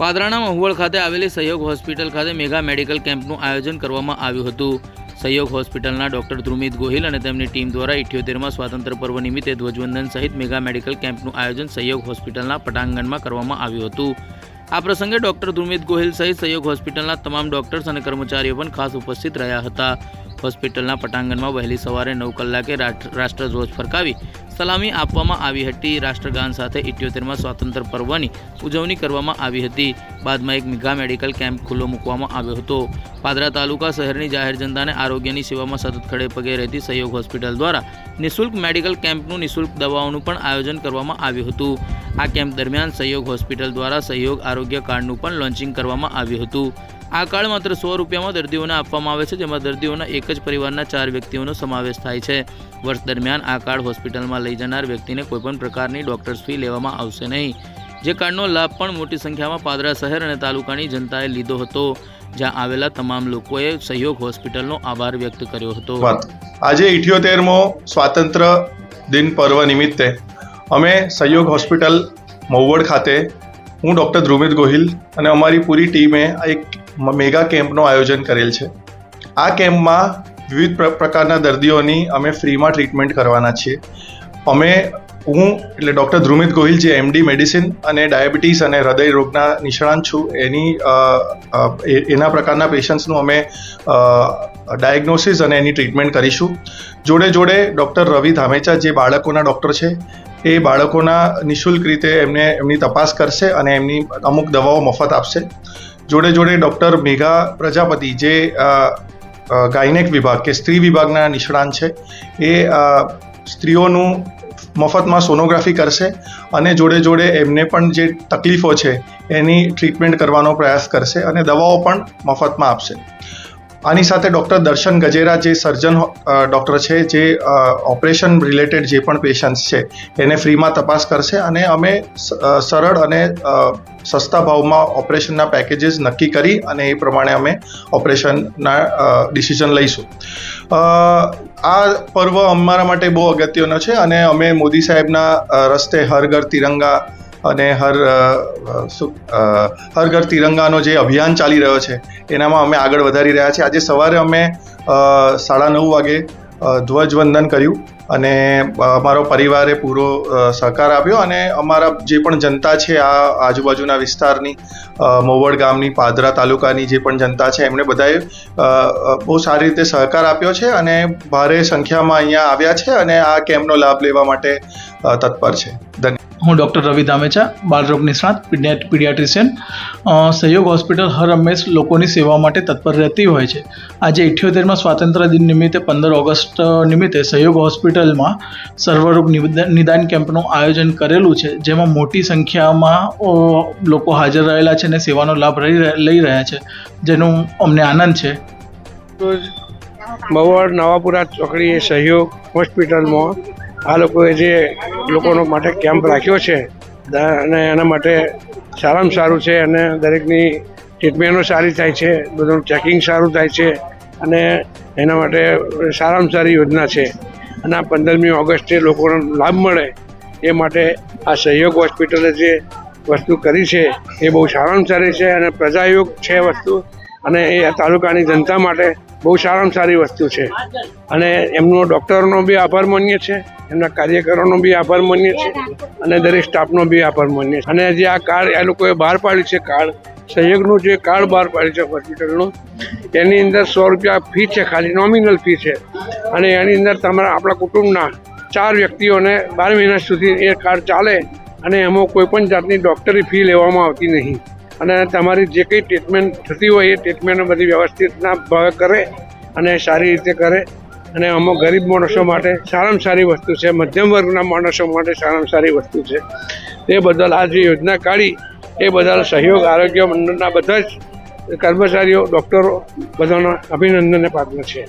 પાદરાના મહુવળ ખાતે આવેલી સહયોગ હોસ્પિટલ ખાતે મેગા મેડિકલ કેમ્પનું આયોજન કરવામાં આવ્યું હતું. સહયોગ હોસ્પિટલના ડોક્ટર ધ્રુમિત ગોહિલ અને તેમની ટીમ દ્વારા ઇઠ્યોતેરમાં સ્વાતંત્ર્ય પર્વ નિમિત્તે ધ્વજવંદન સહિત મેગા મેડિકલ કેમ્પનું આયોજન સહયોગ હોસ્પિટલના પટાંગણમાં કરવામાં આવ્યું હતું. આ પ્રસંગે ડોક્ટર ધ્રુમિત ગોહિલ સહિત સહયોગ હોસ્પિટલના તમામ ડોક્ટર્સ અને કર્મચારીઓ પણ ખાસ ઉપસ્થિત રહ્યા હતા. હોસ્પિટલના પટાંગણમાં વહેલી સવારે નવ કલાકે રાષ્ટ્ર- રાષ્ટ્રધ્વજ ફરકાવી સલામી આપવામાં આવી હતી. રાષ્ટ્રગાન સાથે ઇઠ્યોતેરમાં સ્વાતંત્ર્ય પર્વની ઉજવણી કરવામાં આવી હતી. બાદમાં એક મેગા મેડિકલ કેમ્પ ખુલ્લો મૂકવામાં આવ્યો હતો. પાદરા તાલુકા શહેરની જાહેર જનતાને આરોગ્યની સેવામાં સતત ખડે પગે રહેતી સહયોગ હોસ્પિટલ દ્વારા નિઃશુલ્ક મેડિકલ કેમ્પનું નિઃશુલ્ક દવાઓનું પણ આયોજન કરવામાં આવ્યું હતું. આ કેમ્પ દરમિયાન સહયોગ હોસ્પિટલ દ્વારા સહયોગ આરોગ્ય કાર્ડનું પણ લોન્ચિંગ કરવામાં આવ્યું હતું. આ કાર્ડ માત્ર સો રૂપિયામાં દર્દીઓને આપવામાં આવે છે, જેમાં દર્દીઓના એક જ પરિવારના ચાર વ્યક્તિઓનો સમાવેશ થાય છે. વર્ષ દરમિયાન આ કાર્ડ હોસ્પિટલમાં લઈ જનાર વ્યક્તિને કોઈપણ પ્રકારની ડોક્ટર્સ ફી લેવામાં આવશે નહીં. જે કાર્ડનો લાભ પણ મોટી સંખ્યામાં પાદરા શહેર અને તાલુકાની જનતાએ લીધો હતો, જ્યાં આવેલા તમામ લોકોએ સહયોગ હોસ્પિટલનો આભાર વ્યક્ત કર્યો હતો. આજે ઇઠ્યોતેરમો સ્વાતંત્ર્ય દિન પર્વ નિમિત્તે અમે સહયોગ હોસ્પિટલ મહુવડ ખાતે હું ડૉક્ટર ધ્રુમિત ગોહિલ અને અમારી પૂરી ટીમે એક મેગા કેમ્પનું આયોજન કરેલ છે. આ કેમ્પમાં વિવિધ પ્રકારના દર્દીઓની અમે ફ્રીમાં ટ્રીટમેન્ટ કરવાના છીએ. અમે, હું એટલે ડૉક્ટર ધ્રુમિત ગોહિલ જે એમડી મેડિસિન અને ડાયાબિટીસ અને હૃદય રોગના નિષ્ણાંત છું, એની એના પ્રકારના પેશન્ટ્સનું અમે ડાયગ્નોસિસ અને એની ટ્રીટમેન્ટ કરીશું. જોડે જોડે ડૉક્ટર રવિ ધામેચા જે બાળકોના ડૉક્ટર છે, એ બાળકોના નિઃશુલ્ક રીતે એમને, એમની તપાસ કરશે અને એમની અમુક દવાઓ મફત આપશે. જોડે જોડે ડૉક્ટર મેઘા પ્રજાપતિ, જે ગાયનેક વિભાગ કે સ્ત્રી વિભાગના નિષ્ણાંત છે, એ સ્ત્રીઓનું મફતમાં સોનોગ્રાફી કરશે અને જોડે જોડે એમને પણ જે તકલીફો છે એની ટ્રીટમેન્ટ કરવાનો પ્રયાસ કરશે અને દવાઓ પણ મફતમાં આપશે. આની સાથે ડૉક્ટર દર્શન ગજેરા જે સર્જન ડૉક્ટર છે, જે ઓપરેશન રિલેટેડ જે પણ પેશન્ટ્સ છે, એને ફ્રીમાં તપાસ કરશે અને અમે સરળ અને સસ્તા ભાવમાં ઓપરેશનના પેકેજીસ નક્કી કરી અને એ પ્રમાણે અમે ઓપરેશનના ડિસિઝન લઈશું. આ પર્વ અમારા માટે બહુ અગત્યનો છે અને અમે મોદી સાહેબના રસ્તે હર ઘર તિરંગા અને હર હર ઘર તિરંગાનો જે અભિયાન ચાલી રહ્યો છે, એનામાં અમે આગળ વધારી રહ્યા છીએ. આજે સવારે અમે સાડા નવ વાગે ધ્વજવંદન કર્યું અને અમારો પરિવારે પૂરો સહકાર આપ્યો અને અમારા જે પણ જનતા છે આ આજુબાજુના વિસ્તારની મોવડ ગામની, પાદરા તાલુકાની જે પણ જનતા છે, એમણે બધાએ બહુ સારી રીતે સહકાર આપ્યો છે અને ભારે સંખ્યામાં અહીંયા આવ્યા છે અને આ કેમ્પનો લાભ લેવા માટે તત્પર છે. ધન્યવાદ. હું ડૉક્ટર રવિ ધામેચા બાળરોગ નિષ્ણાત પીડિયા પીડિયાટ્રિશિયન. સહયોગ હોસ્પિટલ હર હંમેશ લોકોની સેવા માટે તત્પર રહેતી હોય છે. આજે ઇઠ્યોતેરમાં સ્વાતંત્ર્ય દિન નિમિત્તે પંદર ઓગસ્ટ નિમિત્તે સહયોગ હોસ્પિટલમાં સર્વરોગ નિદાન કેમ્પનું આયોજન કરેલું છે, જેમાં મોટી સંખ્યામાં લોકો હાજર રહેલા છે અને સેવાનો લાભ લઈ રહ્યા છે, જેનું અમને આનંદ છે. મહુવાડ નવાપુરા ચોકડીએ સહયોગ હોસ્પિટલમાં આ લોકોએ જે લોકોનો માટે કેમ્પ રાખ્યો છે અને એના માટે સારામાં સારું છે અને દરેકની ટ્રીટમેન્ટો સારી થાય છે બધું ચેકિંગ સારું થાય છે અને એના માટે સારામાં સારી યોજના છે. અને આ પંદરમી ઓગસ્ટે લોકોનો લાભ મળે એ માટે આ સહયોગ હોસ્પિટલે જે વસ્તુ કરી છે એ બહુ સારામાં સારી છે અને પ્રજાયોગ છે વસ્તુ અને એ તાલુકાની જનતા માટે બહુ સારામાં સારી વસ્તુ છે. અને એમનો ડૉક્ટરનો બી આભાર માનીએ છે, એમના કાર્યકરોનો બી આભાર માનીએ છે, અને દરેક સ્ટાફનો બી આભાર માનીએ છે. અને જે આ કાર્ડ એ લોકોએ બહાર પાડ્યું છે, કાર્ડ, સહયોગનું જે કાર્ડ બહાર પાડ્યું છે હોસ્પિટલનું, એની અંદર સો રૂપિયા ફી છે ખાલી નોમિનલ ફી છે. અને એની અંદર તમારા આપણા કુટુંબના ચાર વ્યક્તિઓને બાર મહિના સુધી એ કાર્ડ ચાલે, અને એમાં કોઈ પણ જાતની ડૉક્ટરી ફી લેવામાં આવતી નહીં. અને તમારી જે કંઈ ટ્રીટમેન્ટ થતી હોય એ ટ્રીટમેન્ટ બધી વ્યવસ્થિતના ભાવે કરે અને સારી રીતે કરે. અને અમુક ગરીબ માણસો માટે સારામાં સારી વસ્તુ છે, મધ્યમ વર્ગના માણસો માટે સારામાં સારી વસ્તુ છે. એ બદલ આ જે યોજના કાઢી, એ બદલ સહયોગ આરોગ્ય મંડળના બધા જ કર્મચારીઓ, ડૉક્ટરો બધાના અભિનંદનને પાત્ર છે.